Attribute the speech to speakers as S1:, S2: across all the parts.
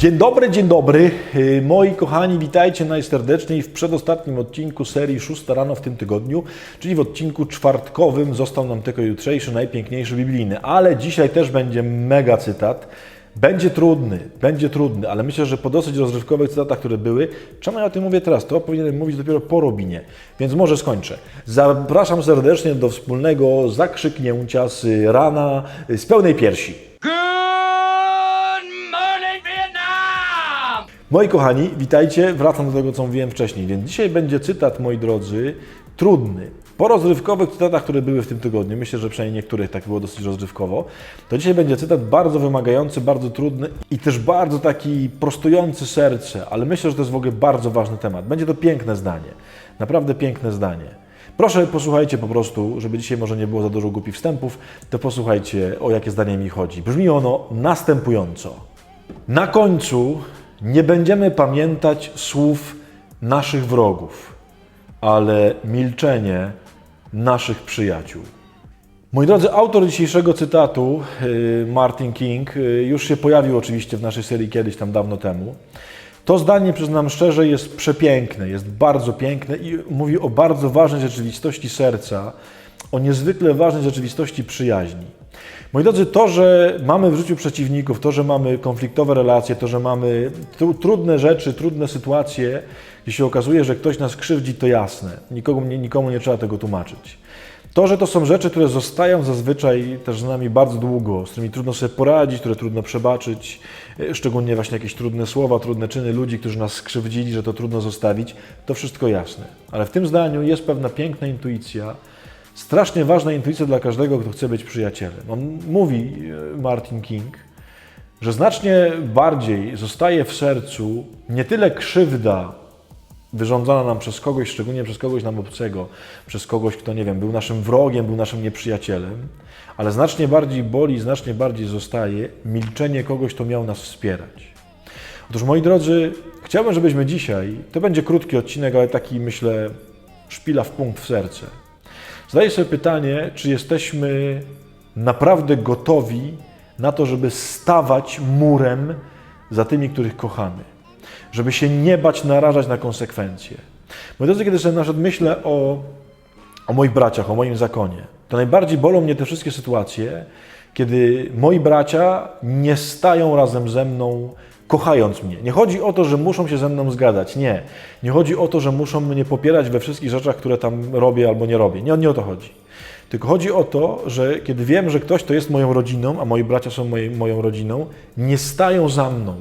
S1: Dzień dobry, dzień dobry. Yy, Moi kochani, witajcie najserdeczniej w przedostatnim odcinku serii Szósta rano w tym tygodniu, czyli w odcinku czwartkowym. Został nam tylko jutrzejszy, najpiękniejszy biblijny, ale dzisiaj też będzie mega cytat. Będzie trudny, będzie trudny, ale myślę, że po dosyć rozrywkowych cytatach, które były, czemu ja o tym mówię teraz? To powinienem mówić dopiero po Robinie, więc może skończę. Zapraszam serdecznie do wspólnego zakrzyknięcia z rana z pełnej piersi. Moi kochani, witajcie. Wracam do tego, co mówiłem wcześniej. Więc dzisiaj będzie cytat, moi drodzy, trudny. Po rozrywkowych cytatach, które były w tym tygodniu, myślę, że przynajmniej niektórych tak było dosyć rozrywkowo, to dzisiaj będzie cytat bardzo wymagający, bardzo trudny i też bardzo taki prostujący serce, ale myślę, że to jest w ogóle bardzo ważny temat. Będzie to piękne zdanie. Naprawdę piękne zdanie. Proszę posłuchajcie po prostu, żeby dzisiaj może nie było za dużo głupich wstępów, to posłuchajcie, o jakie zdanie mi chodzi. Brzmi ono następująco. Na końcu nie będziemy pamiętać słów naszych wrogów, ale milczenie naszych przyjaciół. Moi drodzy, autor dzisiejszego cytatu, yy, Martin King, yy, już się pojawił oczywiście w naszej serii kiedyś tam dawno temu. To zdanie, przyznam szczerze, jest przepiękne, jest bardzo piękne i mówi o bardzo ważnej rzeczywistości serca, o niezwykle ważnej rzeczywistości przyjaźni. Moi drodzy, to, że mamy w życiu przeciwników, to, że mamy konfliktowe relacje, to, że mamy tru- trudne rzeczy, trudne sytuacje, gdzie się okazuje, że ktoś nas krzywdzi, to jasne. Nikomu, nie- nikomu nie trzeba tego tłumaczyć. To, że to są rzeczy, które zostają zazwyczaj też z nami bardzo długo, z którymi trudno sobie poradzić, które trudno przebaczyć, e, szczególnie właśnie jakieś trudne słowa, trudne czyny ludzi, którzy nas skrzywdzili, że to trudno zostawić, to wszystko jasne. Ale w tym zdaniu jest pewna piękna intuicja, strasznie ważna intuicja dla każdego, kto chce być przyjacielem. On mówi, e, Martin King, że znacznie bardziej zostaje w sercu nie tyle krzywda wyrządzana nam przez kogoś, szczególnie przez kogoś nam obcego, przez kogoś, kto, nie wiem, był naszym wrogiem, był naszym nieprzyjacielem, ale znacznie bardziej boli, znacznie bardziej zostaje milczenie kogoś, kto miał nas wspierać. Otóż, moi drodzy, chciałbym, żebyśmy dzisiaj, to będzie krótki odcinek, ale taki, myślę, szpila w punkt w serce. Zadaję sobie pytanie, czy jesteśmy naprawdę gotowi na to, żeby stawać murem za tymi, których kochamy. Żeby się nie bać narażać na konsekwencje. Moi drodzy, kiedy sobie na przykład myślę o, o moich braciach, o moim zakonie, to najbardziej bolą mnie te wszystkie sytuacje, kiedy moi bracia nie stają razem ze mną, kochając mnie. Nie chodzi o to, że muszą się ze mną zgadzać. Nie. Nie chodzi o to, że muszą mnie popierać we wszystkich rzeczach, które tam robię albo nie robię. Nie, nie o to chodzi. Tylko chodzi o to, że kiedy wiem, że ktoś to jest moją rodziną, a moi bracia są moją rodziną, nie stają za mną.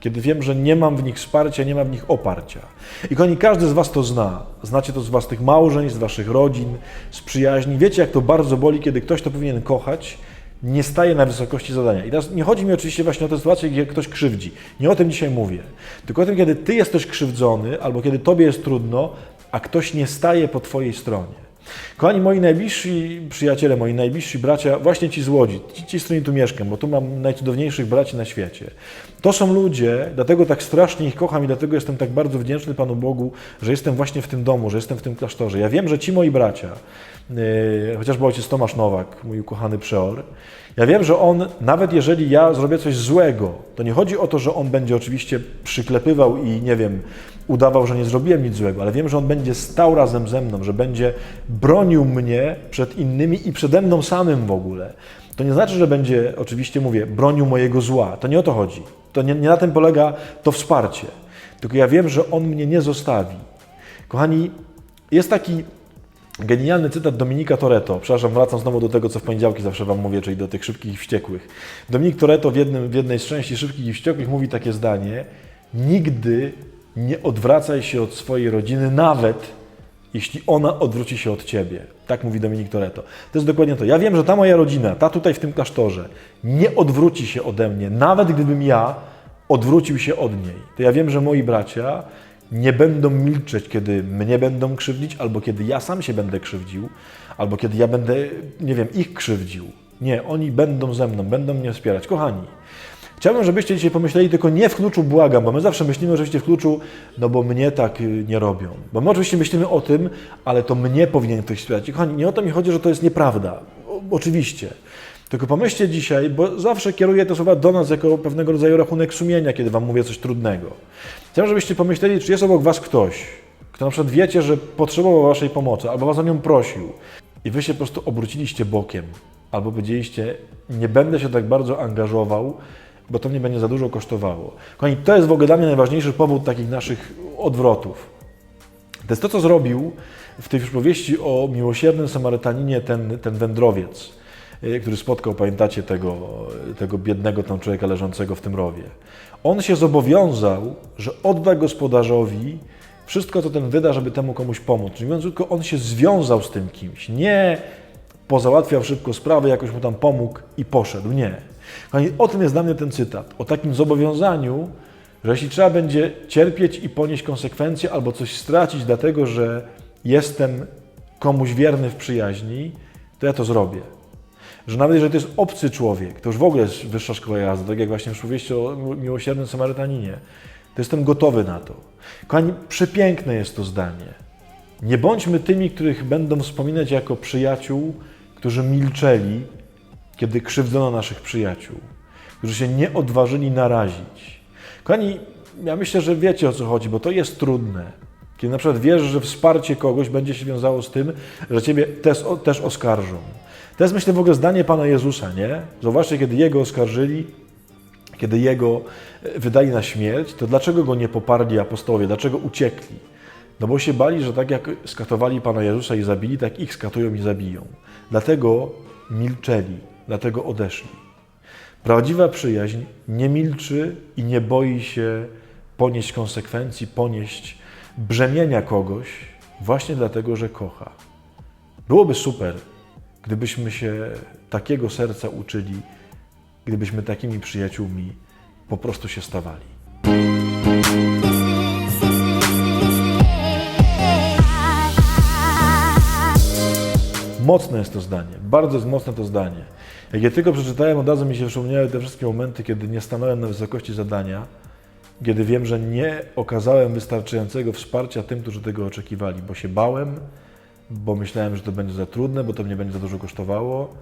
S1: Kiedy wiem, że nie mam w nich wsparcia, nie mam w nich oparcia. I kochani, każdy z Was to zna. Znacie to z własnych małżeń, z Waszych rodzin, z przyjaźni. Wiecie, jak to bardzo boli, kiedy ktoś, kto powinien kochać, nie staje na wysokości zadania. I teraz nie chodzi mi oczywiście właśnie o tę sytuację, gdzie ktoś krzywdzi. Nie o tym dzisiaj mówię. Tylko o tym, kiedy Ty jesteś krzywdzony, albo kiedy Tobie jest trudno, a ktoś nie staje po Twojej stronie. Kochani, moi najbliżsi przyjaciele, moi najbliżsi bracia, właśnie ci z Łodzi, ci, ci z którymi tu mieszkam, bo tu mam najcudowniejszych braci na świecie. To są ludzie, dlatego tak strasznie ich kocham i dlatego jestem tak bardzo wdzięczny Panu Bogu, że jestem właśnie w tym domu, że jestem w tym klasztorze. Ja wiem, że ci moi bracia, yy, chociażby ojciec Tomasz Nowak, mój ukochany przeor, ja wiem, że on, nawet jeżeli ja zrobię coś złego, to nie chodzi o to, że on będzie oczywiście przyklepywał i nie wiem, udawał, że nie zrobiłem nic złego, ale wiem, że on będzie stał razem ze mną, że będzie bronił mnie przed innymi i przede mną samym w ogóle. To nie znaczy, że będzie, oczywiście mówię, bronił mojego zła. To nie o to chodzi. To nie, nie na tym polega to wsparcie. Tylko ja wiem, że on mnie nie zostawi. Kochani, jest taki Genialny cytat Dominika Toretto. Przepraszam, wracam znowu do tego, co w poniedziałki zawsze Wam mówię, czyli do tych szybkich i wściekłych. Dominik Toretto w, jednym, w jednej z części szybkich i wściekłych mówi takie zdanie: Nigdy nie odwracaj się od swojej rodziny, nawet jeśli ona odwróci się od Ciebie. Tak mówi Dominik Toretto. To jest dokładnie to. Ja wiem, że ta moja rodzina, ta tutaj w tym klasztorze, nie odwróci się ode mnie, nawet gdybym ja odwrócił się od niej. To ja wiem, że moi bracia nie będą milczeć, kiedy mnie będą krzywdzić, albo kiedy ja sam się będę krzywdził, albo kiedy ja będę, nie wiem, ich krzywdził. Nie, oni będą ze mną, będą mnie wspierać. Kochani, chciałbym, żebyście dzisiaj pomyśleli tylko nie w kluczu błagam, bo my zawsze myślimy oczywiście w kluczu, no bo mnie tak y, nie robią. Bo my oczywiście myślimy o tym, ale to mnie powinien ktoś wspierać. I Kochani, nie o to mi chodzi, że to jest nieprawda. Oczywiście. Tylko pomyślcie dzisiaj, bo zawsze kieruję te słowa do nas jako pewnego rodzaju rachunek sumienia, kiedy Wam mówię coś trudnego. Chciałbym, żebyście pomyśleli, czy jest obok Was ktoś, kto na przykład wiecie, że potrzebował Waszej pomocy, albo Was o nią prosił i Wy się po prostu obróciliście bokiem, albo powiedzieliście, nie będę się tak bardzo angażował, bo to mnie będzie za dużo kosztowało. Kochani, to jest w ogóle dla mnie najważniejszy powód takich naszych odwrotów. To jest to, co zrobił w tej przypowieści o miłosiernym Samarytaninie ten, ten wędrowiec, y, który spotkał, pamiętacie, tego, tego biednego tam człowieka leżącego w tym rowie. On się zobowiązał, że odda gospodarzowi wszystko, co ten wyda, żeby temu komuś pomóc. Czyli mówiąc krótko, on się związał z tym kimś. Nie pozałatwiał szybko sprawy, jakoś mu tam pomógł i poszedł. Nie. Kochani, o tym jest dla mnie ten cytat. O takim zobowiązaniu, że jeśli trzeba będzie cierpieć i ponieść konsekwencje albo coś stracić, dlatego że jestem komuś wierny w przyjaźni, to ja to zrobię. Że nawet jeżeli to jest obcy człowiek, to już w ogóle jest wyższa szkoła jazdy, tak jak właśnie w przypowieści o miłosiernym Samarytaninie, to jestem gotowy na to. Kochani, przepiękne jest to zdanie. Nie bądźmy tymi, których będą wspominać jako przyjaciół, którzy milczeli, kiedy krzywdzono naszych przyjaciół, którzy się nie odważyli narazić. Kochani, ja myślę, że wiecie o co chodzi, bo to jest trudne. Kiedy na przykład wiesz, że wsparcie kogoś będzie się wiązało z tym, że ciebie też, też oskarżą. To jest myślę w ogóle zdanie Pana Jezusa, nie? Zobaczcie, kiedy Jego oskarżyli, kiedy Jego e, wydali na śmierć, to dlaczego Go nie poparli apostołowie? Dlaczego uciekli? No bo się bali, że tak jak skatowali Pana Jezusa i zabili, tak ich skatują i zabiją. Dlatego milczeli, dlatego odeszli. Prawdziwa przyjaźń nie milczy i nie boi się ponieść konsekwencji, ponieść brzemienia kogoś właśnie dlatego, że kocha. Byłoby super, gdybyśmy się takiego serca uczyli, gdybyśmy takimi przyjaciółmi po prostu się stawali. Mocne jest to zdanie, bardzo jest mocne to zdanie. Jak je tylko przeczytałem, od razu mi się przypomniały te wszystkie momenty, kiedy nie stanąłem na wysokości zadania, kiedy wiem, że nie okazałem wystarczającego wsparcia tym, którzy tego oczekiwali, bo się bałem, bo myślałem, że to będzie za trudne, bo to mnie będzie za dużo kosztowało.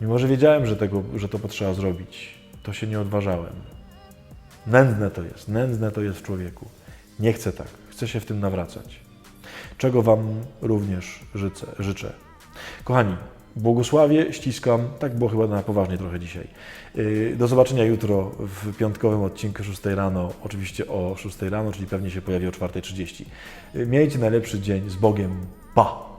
S1: Mimo, że wiedziałem, że, tego, że to potrzeba zrobić, to się nie odważałem. Nędzne to jest, nędzne to jest w człowieku. Nie chcę tak, chcę się w tym nawracać. Czego Wam również życzę. życzę. Kochani, błogosławię, ściskam. Tak było chyba na poważnie trochę dzisiaj. Yy, Do zobaczenia jutro w piątkowym odcinku 6 rano. Oczywiście o 6 rano, czyli pewnie się pojawi o 4.30. Yy, Miejcie najlepszy dzień z Bogiem. Pa!